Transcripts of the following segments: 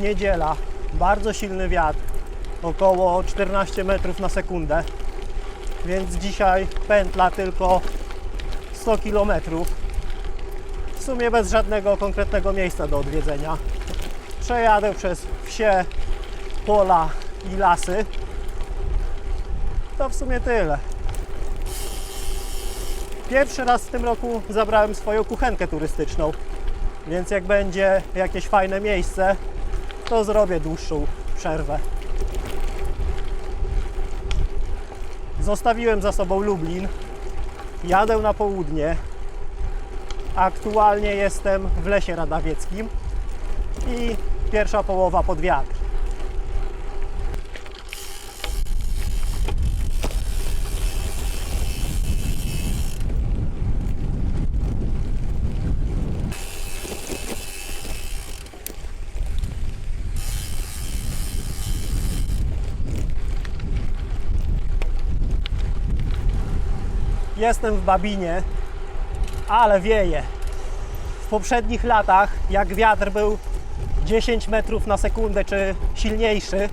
niedziela, bardzo silny wiatr, około 14 metrów na sekundę, więc dzisiaj pętla tylko 100 km. W sumie bez żadnego konkretnego miejsca do odwiedzenia. Przejadę przez wsie, pola i lasy. To w sumie tyle. Pierwszy raz w tym roku zabrałem swoją kuchenkę turystyczną, więc jak będzie jakieś fajne miejsce, to zrobię dłuższą przerwę. Zostawiłem za sobą Lublin, jadę na południe. Aktualnie jestem w lesie radawieckim i pierwsza połowa pod wiatr. Jestem w Babinie, ale wieje. W poprzednich latach, jak wiatr był 10 metrów na sekundę czy silniejszy,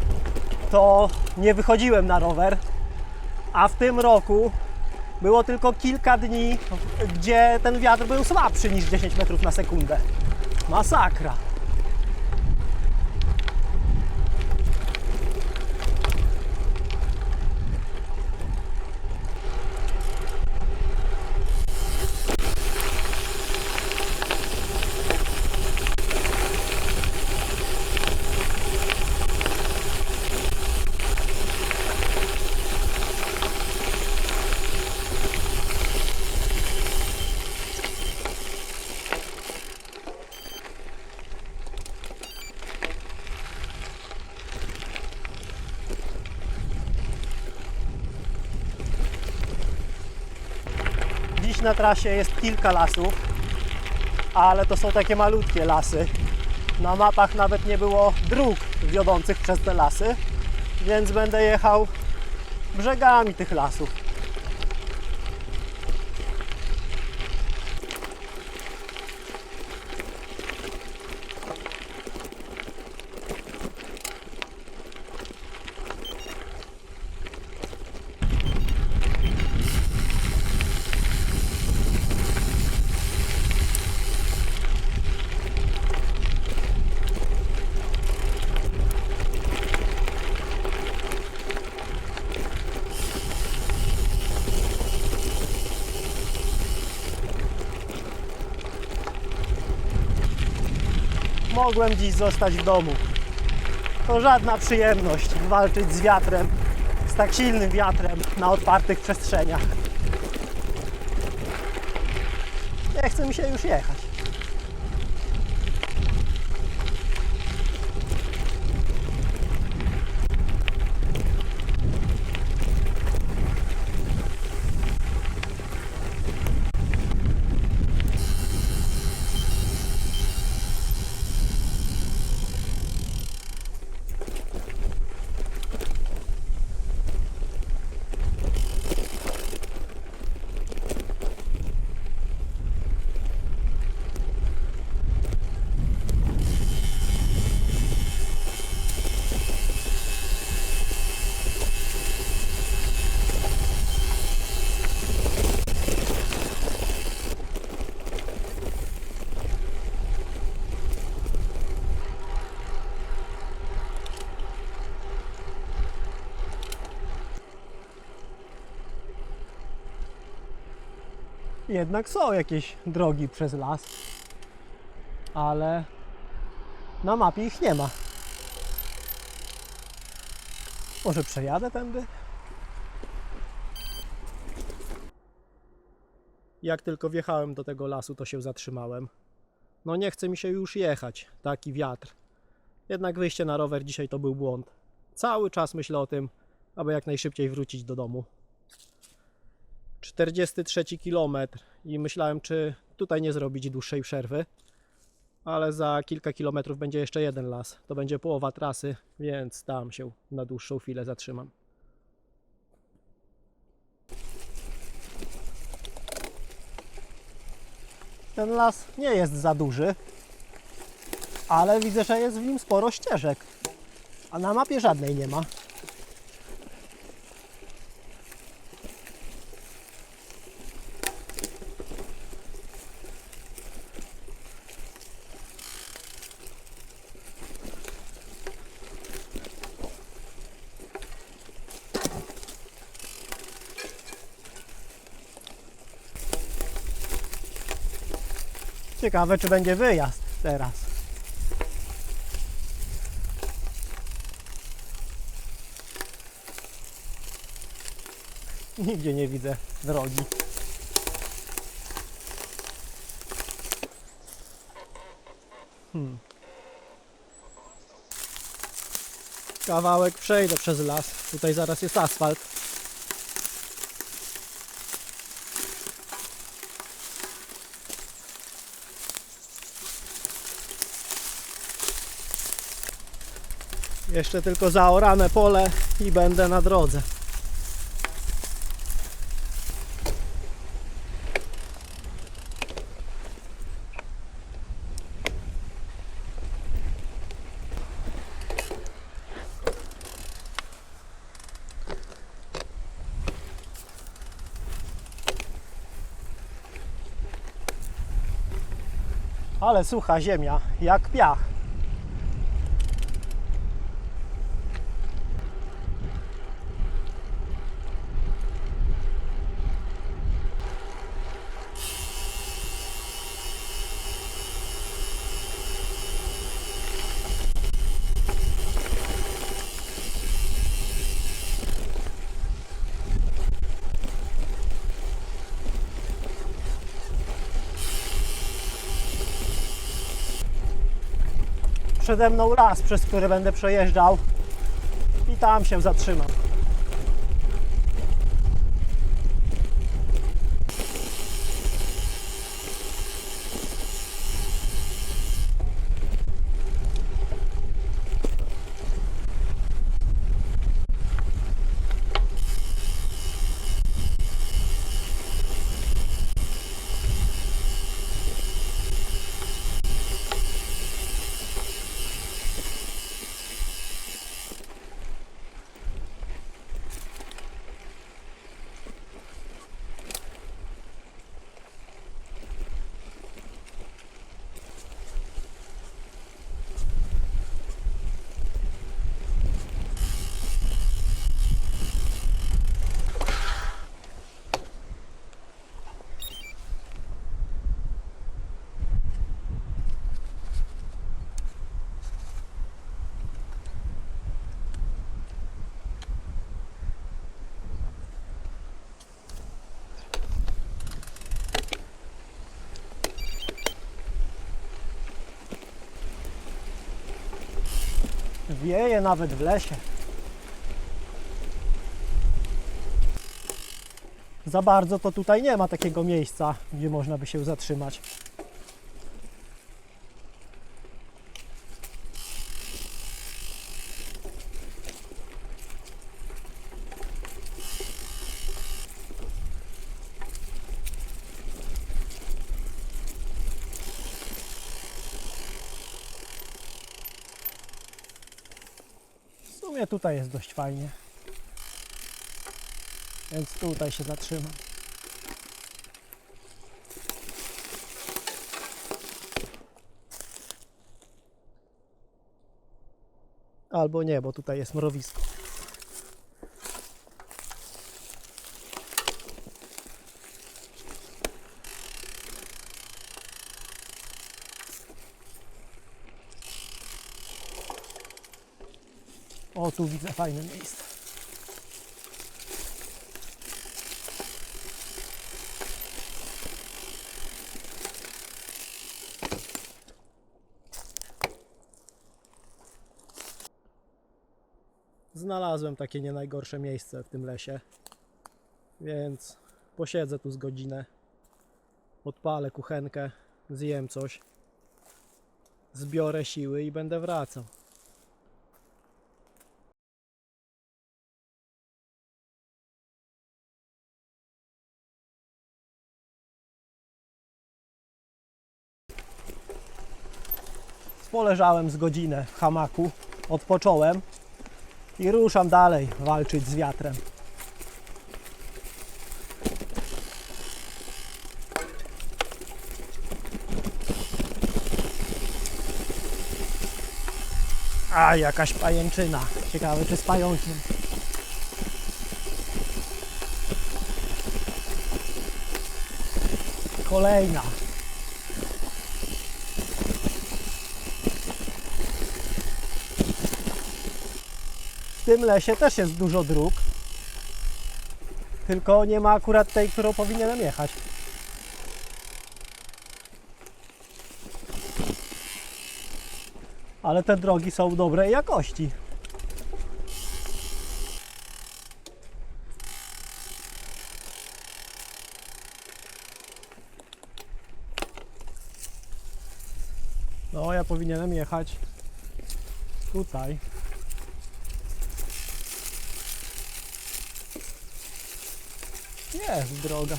to nie wychodziłem na rower. A w tym roku było tylko kilka dni, gdzie ten wiatr był słabszy niż 10 metrów na sekundę. Masakra. Na trasie jest kilka lasów, ale to są takie malutkie lasy. Na mapach nawet nie było dróg wiodących przez te lasy, więc będę jechał brzegami tych lasów. Mogłem dziś zostać w domu. To żadna przyjemność walczyć z wiatrem, z tak silnym wiatrem na otwartych przestrzeniach. Nie chce mi się już jechać. Jednak są jakieś drogi przez las, ale na mapie ich nie ma. Może przejadę tędy? Jak tylko wjechałem do tego lasu, to się zatrzymałem. No nie chce mi się już jechać, taki wiatr. Jednak wyjście na rower dzisiaj to był błąd. Cały czas myślę o tym, aby jak najszybciej wrócić do domu. 43 km i myślałem, czy tutaj nie zrobić dłuższej przerwy, ale za kilka kilometrów będzie jeszcze jeden las. To będzie połowa trasy, więc tam się na dłuższą chwilę zatrzymam. Ten las nie jest za duży, ale widzę, że jest w nim sporo ścieżek. A na mapie żadnej nie ma. Ciekawe, czy będzie wyjazd teraz. Nigdzie nie widzę drogi. Hmm. Kawałek przejdę przez las. Tutaj zaraz jest asfalt. Jeszcze tylko zaorane pole i będę na drodze. Ale sucha ziemia, jak piach. Przede mną las, przez który będę przejeżdżał i tam się zatrzymam. Wieje nawet w lesie. Za bardzo to tutaj nie ma takiego miejsca, gdzie można by się zatrzymać. Sumie tutaj jest dość fajnie. Więc tutaj się zatrzymam. Albo nie, bo tutaj jest mrowisko. O, tu widzę fajne miejsce. Znalazłem takie nie najgorsze miejsce w tym lesie, więc posiedzę tu z godzinę, odpalę kuchenkę, zjem coś, zbiorę siły i będę wracał. Poleżałem z godzinę w hamaku, odpocząłem i ruszam dalej walczyć z wiatrem. A, jakaś pajęczyna. Ciekawe, czy z pająkiem. Kolejna. Tym lesie też jest dużo dróg. Tylko nie ma akurat tej, którą powinienem jechać. Ale te drogi są dobrej jakości. No, ja powinienem jechać tutaj. Jest droga.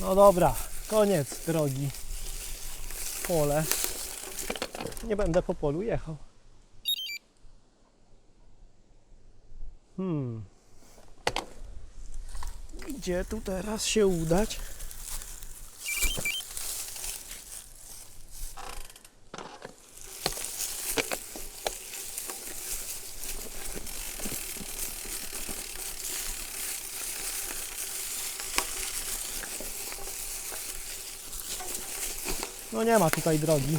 No dobra, koniec drogi. Pole. Nie będę po polu jechał. Hmm. Gdzie tu teraz się udać? No nie ma tutaj drogi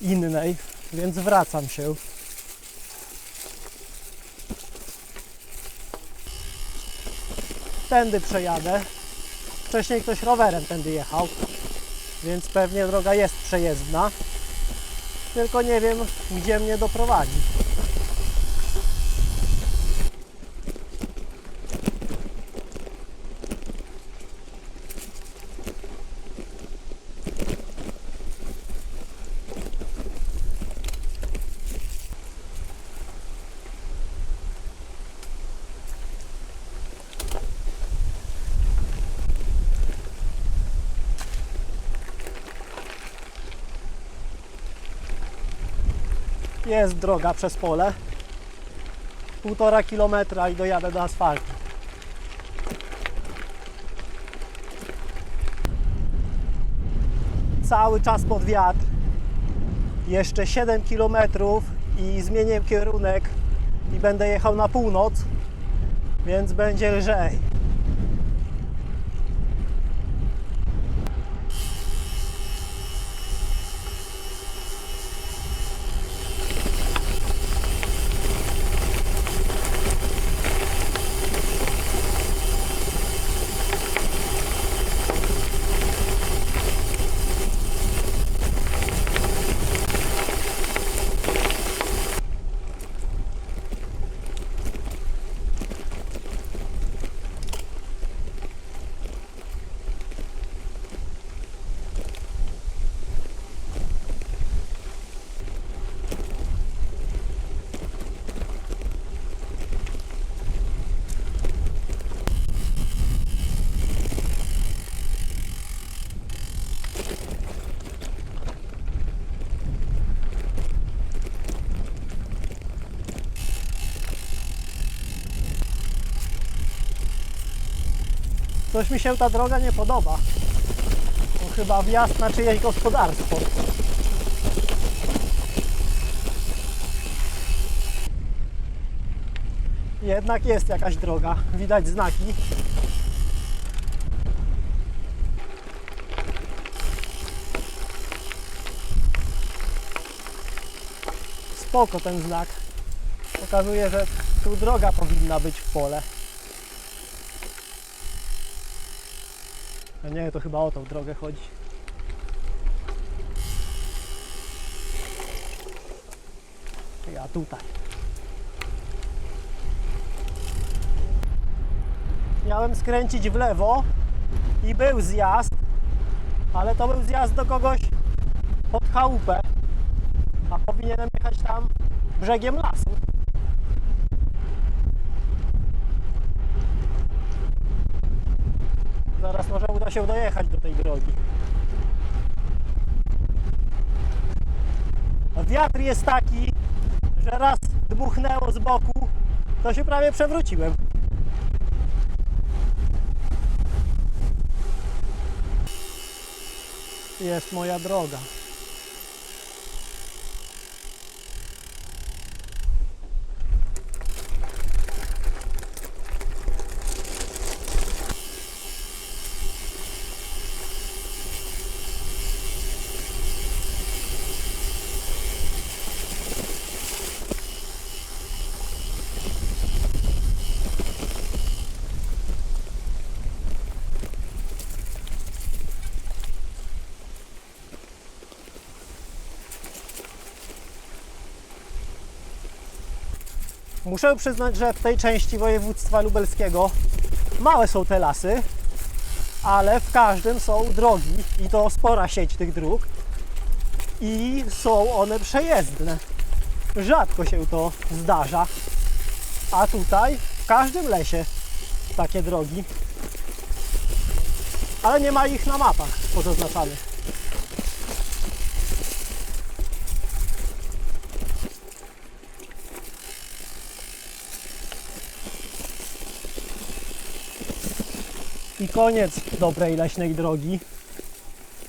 innej, więc wracam się. Tędy przejadę. Wcześniej ktoś rowerem tędy jechał, więc pewnie droga jest przejezdna. Tylko nie wiem, gdzie mnie doprowadzi. Jest droga przez pole. Półtora kilometra i dojadę do asfaltu. Cały czas pod wiatr. Jeszcze 7 kilometrów i zmienię kierunek i będę jechał na północ, więc będzie lżej. Coś mi się ta droga nie podoba. To chyba wjazd na czyjeś gospodarstwo. Jednak jest jakaś droga. Widać znaki. Spoko ten znak. Pokazuje, że tu droga powinna być w pole. Nie, to chyba o tą drogę chodzi. Ja tutaj. Miałem skręcić w lewo i był zjazd, ale to był zjazd do kogoś pod chałupę, a powinienem jechać tam brzegiem lasu. Zaraz może uda się dojechać do tej drogi. Wiatr jest taki, że raz dmuchnęło z boku, to się prawie przewróciłem. Jest moja droga. Muszę przyznać, że w tej części województwa lubelskiego małe są te lasy, ale w każdym są drogi i to spora sieć tych dróg i są one przejezdne. Rzadko się to zdarza, a tutaj w każdym lesie takie drogi, ale nie ma ich na mapach pozaznaczanych. Koniec dobrej leśnej drogi.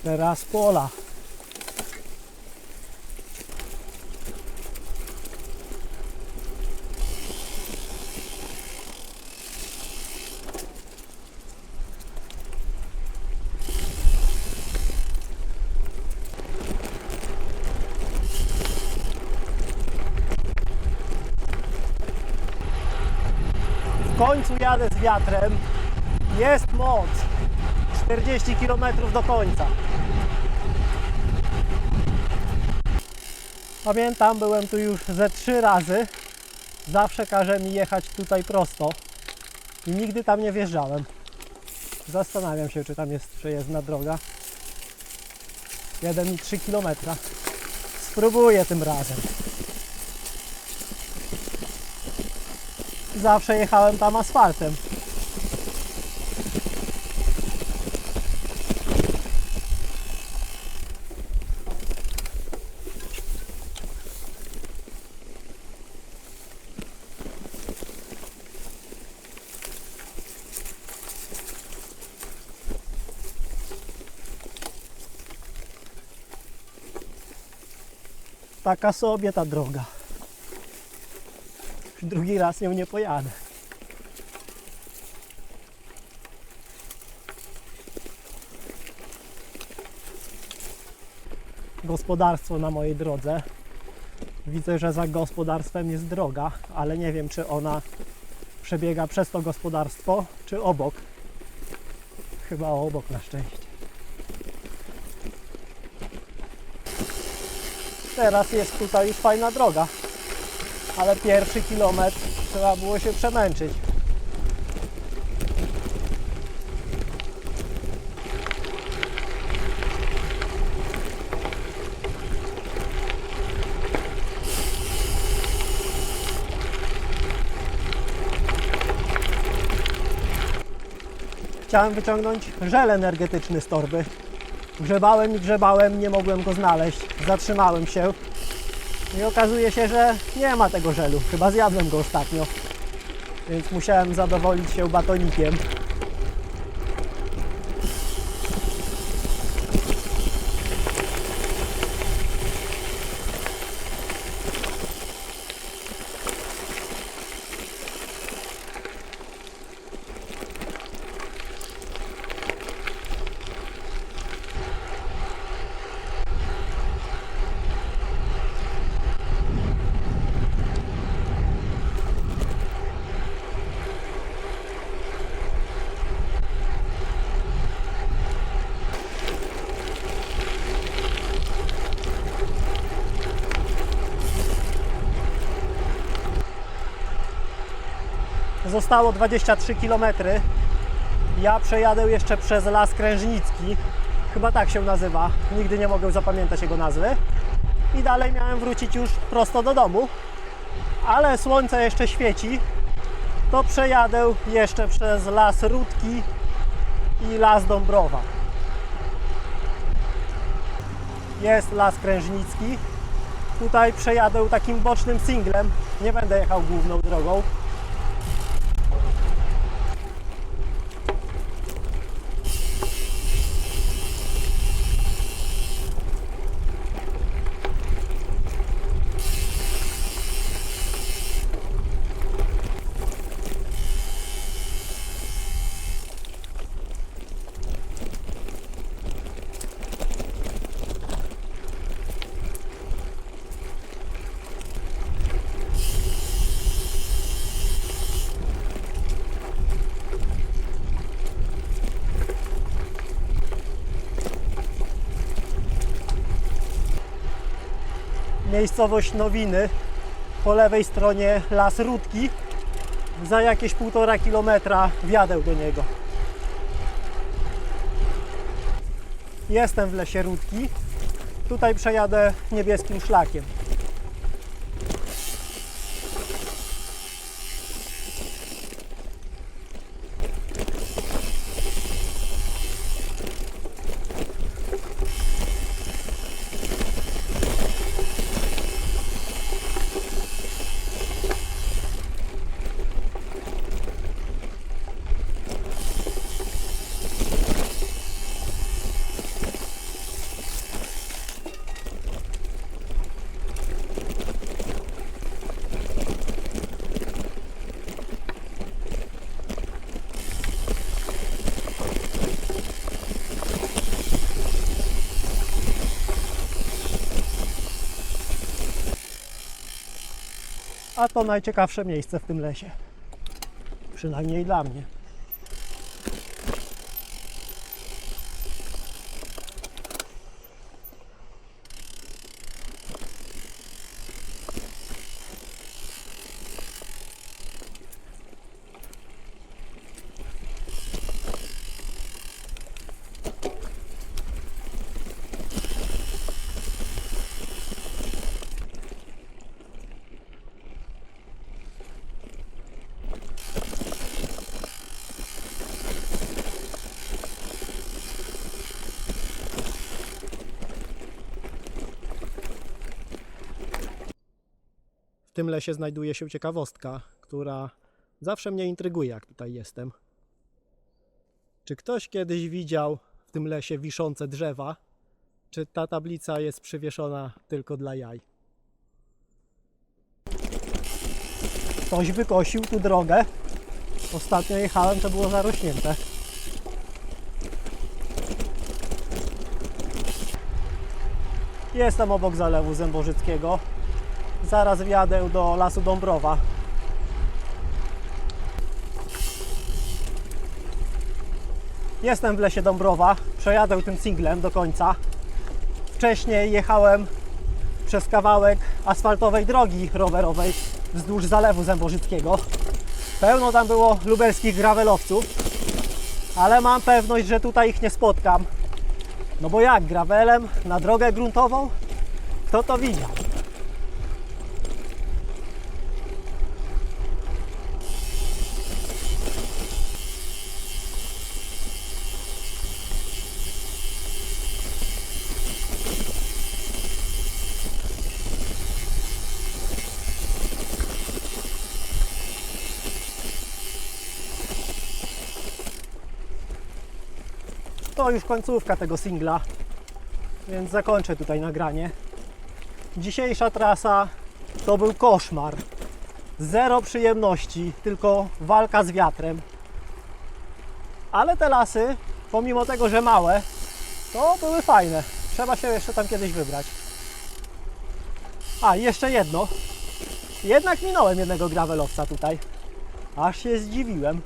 Teraz pola. W końcu jadę z wiatrem. Jest moc. 40 km do końca. Pamiętam, byłem tu już ze trzy razy. Zawsze każe mi jechać tutaj prosto i nigdy tam nie wjeżdżałem. Zastanawiam się, czy tam jest przejezdna droga. 1,3 km. Spróbuję tym razem. Zawsze jechałem tam asfaltem. Taka sobie ta droga. Drugi raz nią nie pojadę. Gospodarstwo na mojej drodze. Widzę, że za gospodarstwem jest droga, ale nie wiem, czy ona przebiega przez to gospodarstwo, czy obok. Chyba obok na szczęście. Teraz jest tutaj już fajna droga, ale pierwszy kilometr trzeba było się przemęczyć. Chciałem wyciągnąć żel energetyczny z torby. Grzebałem i grzebałem, nie mogłem go znaleźć. Zatrzymałem się i okazuje się, że nie ma tego żelu. Chyba zjadłem go ostatnio. Więc musiałem zadowolić się batonikiem. Zostało 23 km. Ja przejadę jeszcze przez Las Krężnicki. Chyba tak się nazywa. Nigdy nie mogę zapamiętać jego nazwy. I dalej miałem wrócić już prosto do domu. Ale słońce jeszcze świeci. To przejadę jeszcze przez Las Rudki i Las Dąbrowa. Jest Las Krężnicki. Tutaj przejadę takim bocznym singlem. Nie będę jechał główną drogą. Miejscowość Nowiny, po lewej stronie Las Rudki, za jakieś półtora kilometra wjadę do niego. Jestem w lesie Rudki, tutaj przejadę niebieskim szlakiem. A to najciekawsze miejsce w tym lesie. Przynajmniej dla mnie. Tym lesie znajduje się ciekawostka, która zawsze mnie intryguje, jak tutaj jestem. Czy ktoś kiedyś widział w tym lesie wiszące drzewa? Czy ta tablica jest przywieszona tylko dla jaj? Ktoś wykosił tu drogę. Ostatnio jechałem, to było zarośnięte. Jestem obok zalewu Zębożyckiego. Zaraz wjadę do lasu Dąbrowa. Jestem w lesie Dąbrowa. Przejadę tym singlem do końca. Wcześniej jechałem przez kawałek asfaltowej drogi rowerowej wzdłuż zalewu Zębożyckiego. Pełno tam było lubelskich gravelowców, ale mam pewność, że tutaj ich nie spotkam. No bo jak gravelem na drogę gruntową? Kto to widział? To już końcówka tego singla, więc zakończę tutaj nagranie. Dzisiejsza trasa to był koszmar. Zero przyjemności, tylko walka z wiatrem. Ale te lasy, pomimo tego, że małe, to były fajne. Trzeba się jeszcze tam kiedyś wybrać. A, jeszcze jedno. Jednak minąłem jednego gravelowca tutaj. Aż się zdziwiłem.